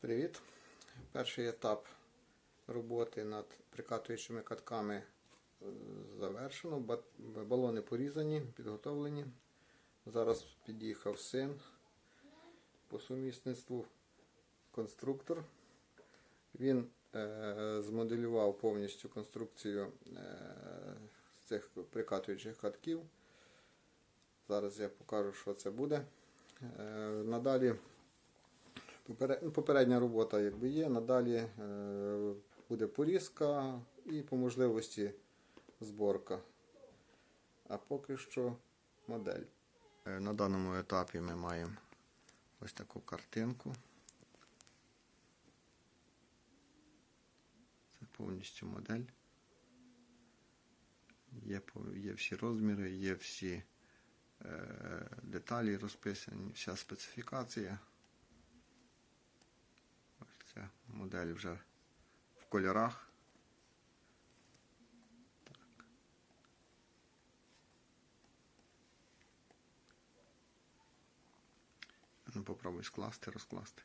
Привіт! Перший етап роботи над прикатуючими катками е, завершено. Балони порізані, підготовлені. Зараз під'їхав син по сумісництву конструктор. Він е, змоделював повністю конструкцію е, з цих прикатуючих катків. Зараз я покажу, що це буде. Надалі Попередня робота якби є, надалі е, буде порізка і по можливості зборка. А поки що модель. Е, На даному етапі ми маємо ось таку картинку. Це повністю модель. Є, є всі розміри, є всі е, деталі розписані, вся специфікація. Ця модель вже в кольорах. Ну, попробуй скласти, розкласти.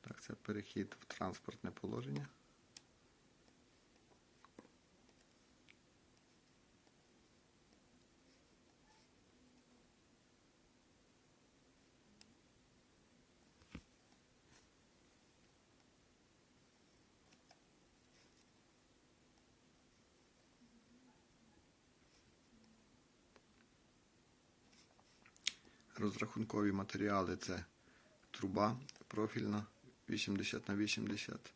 Так, це перехід в транспортне положення. Розрахункові матеріали це труба профільна 80 на 80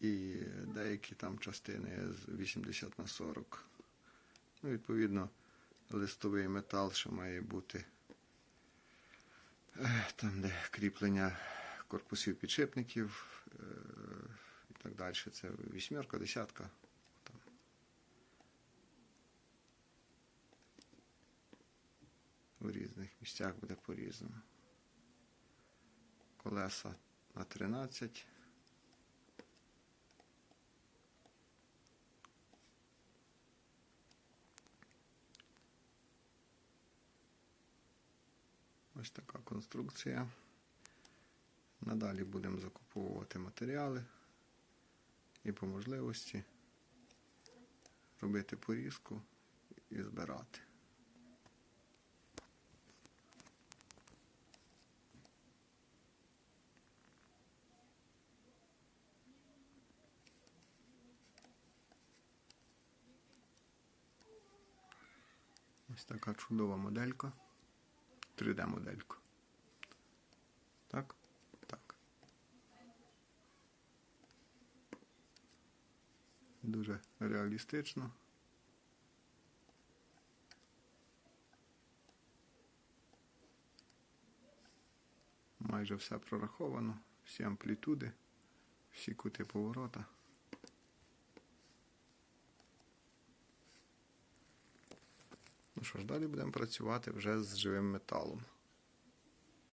і деякі там частини з 80 на 40. Ну, відповідно, листовий метал, що має бути е, там, де кріплення корпусів підшипників е, і так далі. Це вісьмерка, десятка. У різних місцях буде по-різному. Колеса на 13. Ось така конструкція. Надалі будемо закуповувати матеріали і по можливості робити порізку і збирати. Ось така чудова моделька. 3D моделька. Так? Так. Дуже реалістично. Майже все прораховано, всі амплітуди, всі кути поворота. Ну що ж, далі будемо працювати вже з живим металом.